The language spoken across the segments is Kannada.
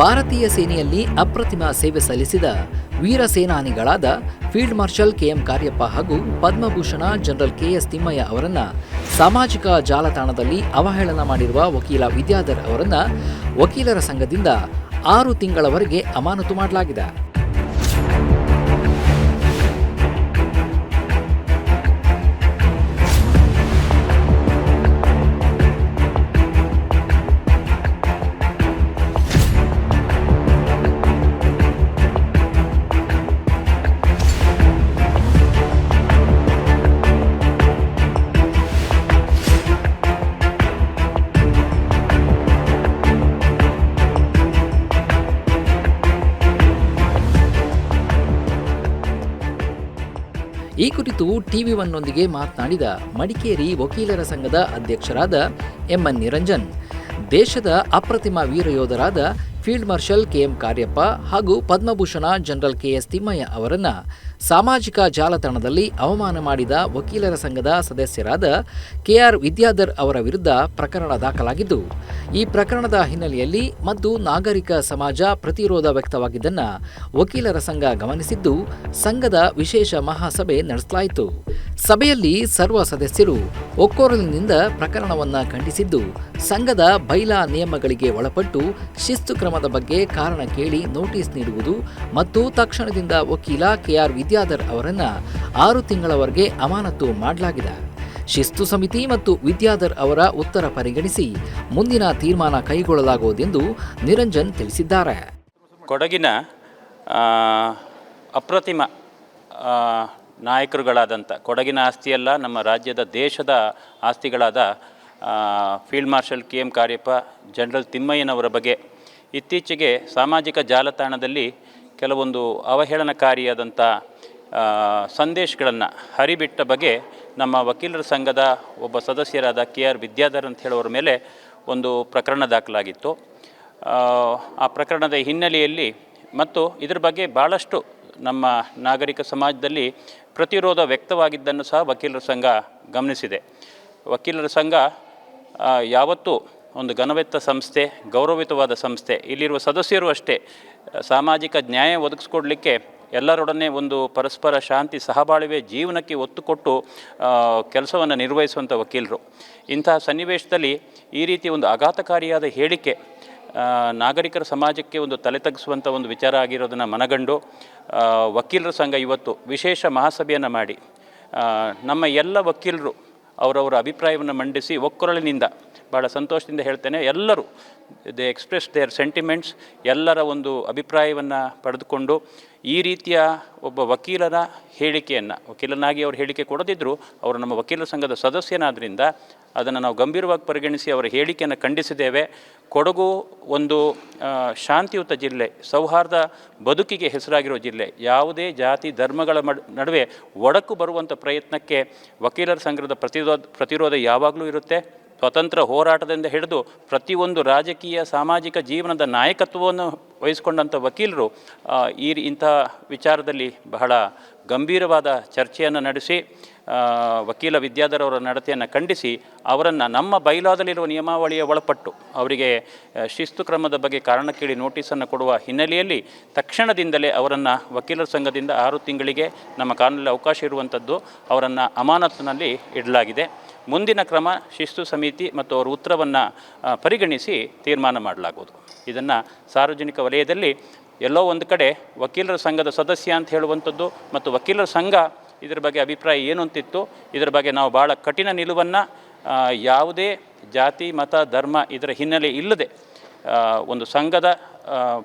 ಭಾರತೀಯ ಸೇನೆಯಲ್ಲಿ ಅಪ್ರತಿಮ ಸೇವೆ ಸಲ್ಲಿಸಿದ ವೀರ ಸೇನಾನಿಗಳಾದ ಫೀಲ್ಡ್ ಮಾರ್ಷಲ್ ಕೆಎಂ ಕಾರ್ಯಪ್ಪ ಹಾಗೂ ಪದ್ಮಭೂಷಣ ಜನರಲ್ ಕೆಎಸ್ ತಿಮ್ಮಯ್ಯ ಅವರನ್ನ ಸಾಮಾಜಿಕ ಜಾಲತಾಣದಲ್ಲಿ ಅವಹೇಳನ ಮಾಡಿರುವ ವಕೀಲ ವಿದ್ಯಾಧರ್ ಅವರನ್ನ ವಕೀಲರ ಸಂಘದಿಂದ ಆರು ತಿಂಗಳವರೆಗೆ ಅಮಾನತು ಮಾಡಲಾಗಿದೆ. ಈ ಕುರಿತು ಟಿವಿ ಒನ್ನೊಂದಿಗೆ ಮಾತನಾಡಿದ ಮಡಿಕೇರಿ ವಕೀಲರ ಸಂಘದ ಅಧ್ಯಕ್ಷರಾದ ಎಂಎನ್ ನಿರಂಜನ್ ದೇಶದ ಅಪ್ರತಿಮ ವೀರಯೋಧರಾದ ಫೀಲ್ಡ್ ಮಾರ್ಷಲ್ ಕೆಎಂ ಕಾರ್ಯಪ್ಪ ಹಾಗೂ ಪದ್ಮಭೂಷಣ ಜನರಲ್ ಕೆಎಸ್ ತಿಮ್ಮಯ್ಯ ಅವರನ್ನ ಸಾಮಾಜಿಕ ಜಾಲತಾಣದಲ್ಲಿ ಅವಮಾನ ಮಾಡಿದ ವಕೀಲರ ಸಂಘದ ಸದಸ್ಯರಾದ ಕೆಆರ್ ವಿದ್ಯಾಧರ್ ಅವರ ವಿರುದ್ಧ ಪ್ರಕರಣ ದಾಖಲಾಗಿದ್ದು, ಈ ಪ್ರಕರಣದ ಹಿನ್ನೆಲೆಯಲ್ಲಿ ಮತ್ತು ನಾಗರಿಕ ಸಮಾಜ ಪ್ರತಿರೋಧ ವ್ಯಕ್ತವಾಗಿದ್ದನ್ನ ವಕೀಲರ ಸಂಘ ಗಮನಿಸಿದ್ದು, ಸಂಘದ ವಿಶೇಷ ಮಹಾಸಭೆ ನಡೆಸಲಾಯಿತು. ಸಭೆಯಲ್ಲಿ ಸರ್ವ ಸದಸ್ಯರು ಒಕ್ಕೊರಲಿನಿಂದ ಪ್ರಕರಣವನ್ನು ಖಂಡಿಸಿದ್ದು, ಸಂಘದ ಬೈಲಾ ನಿಯಮಗಳಿಗೆ ಒಳಪಟ್ಟು ಶಿಸ್ತು ಕ್ರಮದ ಬಗ್ಗೆ ಕಾರಣ ಕೇಳಿ ನೋಟಿಸ್ ನೀಡುವುದು ಮತ್ತು ತಕ್ಷಣದಿಂದ ವಕೀಲ ಕೆಆರ್ ವಿದ್ಯಾಧರ್ ಅವರನ್ನು ಆರು ತಿಂಗಳವರೆಗೆ ಅಮಾನತು ಮಾಡಲಾಗಿದೆ. ಶಿಸ್ತು ಸಮಿತಿ ಮತ್ತು ವಿದ್ಯಾಧರ್ ಅವರ ಉತ್ತರ ಪರಿಗಣಿಸಿ ಮುಂದಿನ ತೀರ್ಮಾನ ಕೈಗೊಳ್ಳಲಾಗುವುದೆಂದು ನಿರಂಜನ್ ತಿಳಿಸಿದ್ದಾರೆ. ಕೊಡಗಿನ ಅಪ್ರತಿಮ ನಾಯಕರುಗಳಾದಂಥ ಕೊಡಗಿನ ಆಸ್ತಿಯಲ್ಲ ನಮ್ಮ ರಾಜ್ಯದ ದೇಶದ ಆಸ್ತಿಗಳಾದ field marshal K M Cariappa general ತಿಮ್ಮಯ್ಯನವರ ಬಗ್ಗೆ. ಇತ್ತೀಚೆಗೆ ಸಾಮಾಜಿಕ ಜಾಲತಾಣದಲ್ಲಿ ಕೆಲವೊಂದು ಅವಹೇಳನಕಾರಿಯಾದಂಥ ಸಂದೇಶಗಳನ್ನು ಹರಿಬಿಟ್ಟ ಬಗ್ಗೆ ನಮ್ಮ ವಕೀಲರ ಸಂಘದ ಒಬ್ಬ ಸದಸ್ಯರಾದ ಕೆ ಆರ್ ವಿದ್ಯಾಧರ್ ಅಂತ ಹೇಳೋರ ಮೇಲೆ ಒಂದು ಪ್ರಕರಣ ದಾಖಲಾಗಿತ್ತು. ಆ, ಪ್ರಕರಣದ ಹಿನ್ನೆಲೆಯಲ್ಲಿ ಮತ್ತು ಇದರ ಬಗ್ಗೆ ಭಾಳಷ್ಟು ನಮ್ಮ ನಾಗರಿಕ ಸಮಾಜದಲ್ಲಿ ಪ್ರತಿರೋಧ ವ್ಯಕ್ತವಾಗಿದ್ದನ್ನು ಸಹ ವಕೀಲರ ಸಂಘ ಗಮನಿಸಿದೆ. ವಕೀಲರ ಸಂಘ ಯಾವತ್ತೂ ಒಂದು ಘನವೆತ್ತ ಸಂಸ್ಥೆ ಗೌರವಿತವಾದ ಸಂಸ್ಥೆ, ಇಲ್ಲಿರುವ ಸದಸ್ಯರು ಅಷ್ಟೇ, ಸಾಮಾಜಿಕ ನ್ಯಾಯ ಒದಗಿಸ್ಕೊಡ್ಲಿಕ್ಕೆ ಎಲ್ಲರೊಡನೆ ಒಂದು ಪರಸ್ಪರ ಶಾಂತಿ ಸಹಬಾಳ್ವೆ ಜೀವನಕ್ಕೆ ಒತ್ತು ಕೊಟ್ಟು ಕೆಲಸವನ್ನು ನಿರ್ವಹಿಸುವಂಥ ವಕೀಲರು. ಇಂತಹ ಸನ್ನಿವೇಶದಲ್ಲಿ ಈ ರೀತಿ ಒಂದು ಆಘಾತಕಾರಿಯಾದ ಹೇಳಿಕೆ ನಾಗರಿಕರ ಸಮಾಜಕ್ಕೆ ಒಂದು ತಲೆ ತಗ್ಗಿಸುವಂಥ ಒಂದು ವಿಚಾರ ಆಗಿರೋದನ್ನು ಮನಗಂಡು ವಕೀಲರ ಸಂಘ ಇವತ್ತು ವಿಶೇಷ ಮಹಾಸಭೆಯನ್ನು ಮಾಡಿ ನಮ್ಮ ಎಲ್ಲ ವಕೀಲರು ಅವರವರ ಅಭಿಪ್ರಾಯವನ್ನು ಮಂಡಿಸಿ ಒಕ್ಕೊರಳಿನಿಂದ ಭಾಳ ಸಂತೋಷದಿಂದ ಹೇಳ್ತೇನೆ. ಎಲ್ಲರೂ, ದೇ ಎಕ್ಸ್ಪ್ರೆಸ್ ದೇರ್ ಸೆಂಟಿಮೆಂಟ್ಸ್ ಎಲ್ಲರ ಒಂದು ಅಭಿಪ್ರಾಯವನ್ನು ಪಡೆದುಕೊಂಡು ಈ ರೀತಿಯ ಒಬ್ಬ ವಕೀಲರ ಹೇಳಿಕೆಯನ್ನು, ವಕೀಲನಾಗಿ ಅವರು ಹೇಳಿಕೆ ಕೊಡದಿದ್ದರೂ ಅವರು ನಮ್ಮ ವಕೀಲರ ಸಂಘದ ಸದಸ್ಯನಾದ್ದರಿಂದ ಅದನ್ನು ನಾವು ಗಂಭೀರವಾಗಿ ಪರಿಗಣಿಸಿ ಅವರ ಹೇಳಿಕೆಯನ್ನು ಖಂಡಿಸಿದ್ದೇವೆ. ಕೊಡಗು ಒಂದು ಶಾಂತಿಯುತ ಜಿಲ್ಲೆ, ಸೌಹಾರ್ದ ಬದುಕಿಗೆ ಹೆಸರಾಗಿರೋ ಜಿಲ್ಲೆ, ಯಾವುದೇ ಜಾತಿ, ಧರ್ಮಗಳ ನಡುವೆ ಒಡಕು ಬರುವಂಥ ಪ್ರಯತ್ನಕ್ಕೆ ವಕೀಲರ ಸಂಘದ ಪ್ರತಿರೋಧ ಪ್ರತಿರೋಧ ಯಾವಾಗಲೂ ಇರುತ್ತೆ. ಸ್ವತಂತ್ರ ಹೋರಾಟದಿಂದ ಹಿಡಿದು ಪ್ರತಿಯೊಂದು ರಾಜಕೀಯ, ಸಾಮಾಜಿಕ ಜೀವನದ ನಾಯಕತ್ವವನ್ನು ವಹಿಸಿಕೊಂಡಂಥ ವಕೀಲರು ಈ ಇಂಥ ವಿಚಾರದಲ್ಲಿ ಬಹಳ ಗಂಭೀರವಾದ ಚರ್ಚೆಯನ್ನು ನಡೆಸಿ ವಕೀಲ ವಿದ್ಯಾಧರ್ ಅವರ ನಡತೆಯನ್ನು ಖಂಡಿಸಿ ಅವರನ್ನು ನಮ್ಮ ಬೈಲಾದಲ್ಲಿರುವ ನಿಯಮಾವಳಿಯ ಒಳಪಟ್ಟು ಅವರಿಗೆ ಶಿಸ್ತು ಕ್ರಮದ ಬಗ್ಗೆ ಕಾರಣ ಕೇಳಿ ನೋಟಿಸನ್ನು ಕೊಡುವ ಹಿನ್ನೆಲೆಯಲ್ಲಿ ತಕ್ಷಣದಿಂದಲೇ ಅವರನ್ನು ವಕೀಲರ ಸಂಘದಿಂದ ಆರು ತಿಂಗಳಿಗೆ ನಮ್ಮ ಕಾನೂನಲ್ಲಿ ಅವಕಾಶ ಇರುವಂಥದ್ದು ಅವರನ್ನು ಅಮಾನತಿನಲ್ಲಿ ಇಡಲಾಗಿದೆ. ಮುಂದಿನ ಕ್ರಮ ಶಿಸ್ತು ಸಮಿತಿ ಮತ್ತು ಅವರ ಉತ್ತರವನ್ನು ಪರಿಗಣಿಸಿ ತೀರ್ಮಾನ ಮಾಡಲಾಗುವುದು. ಇದನ್ನು ಸಾರ್ವಜನಿಕ ವಲಯದಲ್ಲಿ ಎಲ್ಲೋ ಒಂದು ಕಡೆ ವಕೀಲರ ಸಂಘದ ಸದಸ್ಯ ಅಂತ ಹೇಳುವಂಥದ್ದು ಮತ್ತು ವಕೀಲರ ಸಂಘ ಇದರ ಬಗ್ಗೆ ಅಭಿಪ್ರಾಯ ಏನು ಅಂತಿತ್ತು? ಇದರ ಬಗ್ಗೆ ನಾವು ಭಾಳ ಕಠಿಣ ನಿಲುವನ್ನು ಯಾವುದೇ ಜಾತಿ, ಮತ, ಧರ್ಮ ಇದರ ಹಿನ್ನೆಲೆ ಇಲ್ಲದೆ ಒಂದು ಸಂಘದ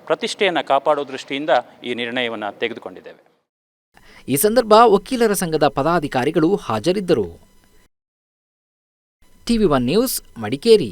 ಪ್ರತಿಷ್ಠೆಯನ್ನು ಕಾಪಾಡೋ ದೃಷ್ಟಿಯಿಂದ ಈ ನಿರ್ಣಯವನ್ನು ತೆಗೆದುಕೊಂಡಿದ್ದೇವೆ. ಈ ಸಂದರ್ಭ ವಕೀಲರ ಸಂಘದ ಪದಾಧಿಕಾರಿಗಳು ಹಾಜರಿದ್ದರು. TV one news, Madikeri.